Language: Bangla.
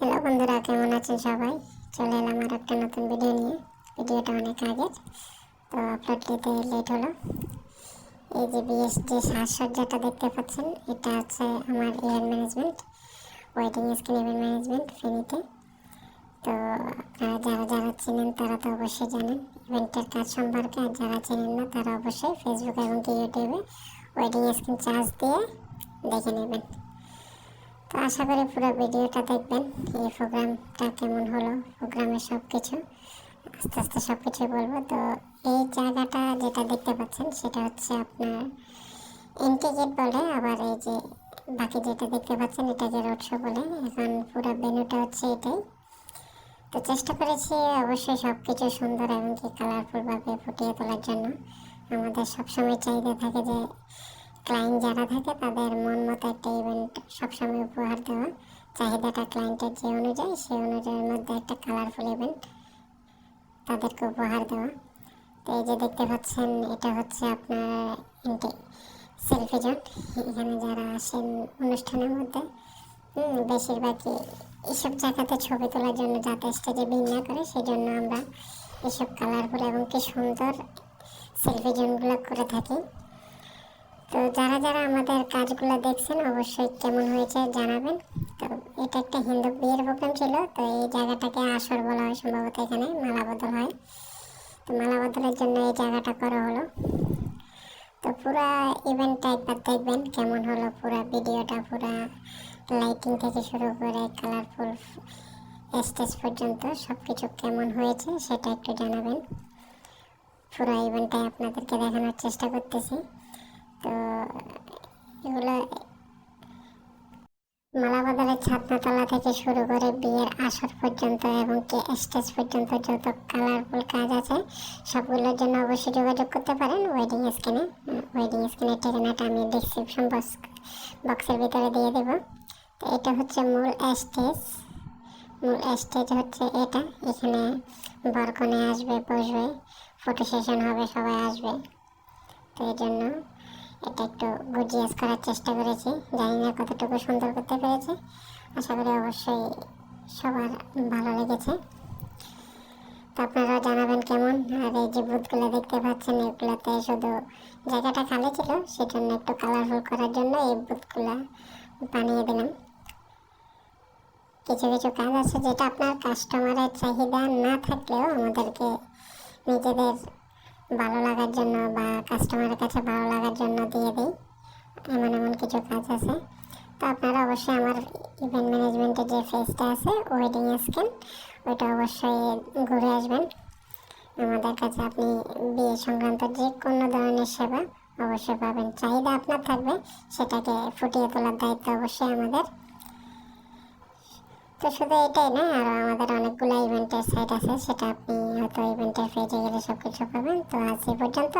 হ্যালো বন্ধুরা, কেমন আছেন সবাই? চলে এলাম আর একটা নতুন ভিডিও নিয়ে। ভিডিওটা অনেক আগের, তো আপলোড দিতে লেট হলো। এই যে বিএস যে সাজসজ্জাটা দেখতে পাচ্ছেন, এটা হচ্ছে আমার event management wedding skin event management ফেনীতে। তো আপনারা যারা যারা চেনেন তারা তো অবশ্যই জানেন ইভেন্টের কাজ সম্পর্কে। আর যারা চেনেন না, তারা অবশ্যই ফেসবুক এবং ইউটিউবে ওয়েডিং স্কিন চার্জ দিয়ে দেখে নেবেন। তো আশা করি পুরো ভিডিওটা দেখবেন, এই প্রোগ্রামটা কেমন হলো, প্রোগ্রামের সব কিছু আস্তে আস্তে সব কিছুই বলব। তো এই জায়গাটা যেটা দেখতে পাচ্ছেন, সেটা হচ্ছে আপনার এন্টিগেট বলে, আবার এই যে বাকি যেটা দেখতে পাচ্ছেন এটাকে রোড শো বলে, এখন পুরো ভেন্যুটা হচ্ছে এটাই। তো চেষ্টা করেছি অবশ্যই সব কিছু সুন্দর এবং কালারফুলভাবে ফুটিয়ে তোলার জন্য। আমাদের সবসময় চাহিদা থাকে যে ক্লায়েন্ট যারা থাকে তাদের মন মতো একটা ইভেন্ট সবসময় উপহার দেওয়া। চাহিদাটা ক্লায়েন্টের যে অনুযায়ী, সেই অনুযায়ীর মধ্যে একটা কালারফুল ইভেন্ট তাদেরকে উপহার দেওয়া। তো এই যে দেখতে পাচ্ছেন, এটা হচ্ছে আপনার সেলফি জোন। এখানে যারা আসেন অনুষ্ঠানের মধ্যে বেশিরভাগই এইসব জায়গাতে ছবি তোলার জন্য যাতে স্টেজে ভিড় না করে সেই জন্য আমরা এসব কালারফুল এবং কি সুন্দর সেলফি জোনগুলো করে থাকি। তো যারা যারা আমাদের কাজগুলো দেখছেন, অবশ্যই কেমন হয়েছে জানাবেন। তো এটা একটা হিন্দু বিয়ের প্রোগ্রাম ছিল, তো এই জায়গাটাকে আসর বলা হয় সম্ভবত এখানে, মালা বদল হয়। তো মালা বদলের জন্য এই জায়গাটা করা হলো। তো পুরা ইভেন্টটা একবার দেখবেন কেমন হলো, পুরা ভিডিওটা, পুরা লাইটিং থেকে শুরু করে কালারফুল স্টেজ পর্যন্ত সব কিছু কেমন হয়েছে সেটা একটু জানাবেন। পুরো ইভেন্টটাই আপনাদেরকে দেখানোর চেষ্টা করতেছি। এগুলো মালাবাজারের ছাদনাতলা থেকে শুরু করে বিয়ের আসর পর্যন্ত এবং কি স্টেজ পর্যন্ত যত কালারফুল কাজ আছে, সবগুলোর জন্য অবশ্যই যোগাযোগ করতে পারেন। ওয়েডিং স্ক্রিনে ওয়েডিং স্ক্রিনের ঠিকানাটা আমি ডিসক্রিপশন বক্স বক্সের ভিতরে দিয়ে দেবো। তো এটা হচ্ছে মূল স্টেজ। মূল স্টেজ হচ্ছে এটা। এখানে বরকনে আসবে, বসবে। ফটো সেশন হবে, সবাই আসবে। তো এই জন্য এটা একটু গুজিয়াস করার চেষ্টা করেছি। জানি না কতটুকু সুন্দর করতে পেরেছি। আশা করি অবশ্যই সবার ভালো লেগেছে। তো আপনারা জানাবেন কেমন? আর এই যে বুথগুলো দেখতে পাচ্ছেন, এগুলোতে শুধু জায়গাটা খালি ছিল, সেজন্য একটু কালারফুল করার জন্য এই বুথগুলো বানিয়ে দিলাম। কিছু কিছু কাজ আছে যেটা আপনার কাস্টমারের চাহিদা না থাকলেও আমাদেরকে নিজেদের ভালো লাগার জন্য বা কাস্টমারের কাছে ভালো লাগার জন্য দিয়ে দিই। এমন এমন কিছু কাজ আছে। তো আপনারা অবশ্যই আমার ইভেন্ট ম্যানেজমেন্টের যে ফেসটা আছে ওয়েডিং স্ক্যান ওইটা অবশ্যই ঘুরে আসবেন। আমাদের কাছে আপনি বিয়ে সংক্রান্ত যে কোনো ধরনের সেবা অবশ্যই পাবেন। চাহিদা আপনার থাকবে, সেটাকে ফুটিয়ে তোলার দায়িত্ব অবশ্যই আমাদের। তো শুধু এটাই না আরও আমাদের অনেকগুলো ইভেন্টের সাইট আছে, সেটা আপনি হয়তো ইভেন্টের পেজে গেলে সব কিছু পাবেন তো আজ এই পর্যন্ত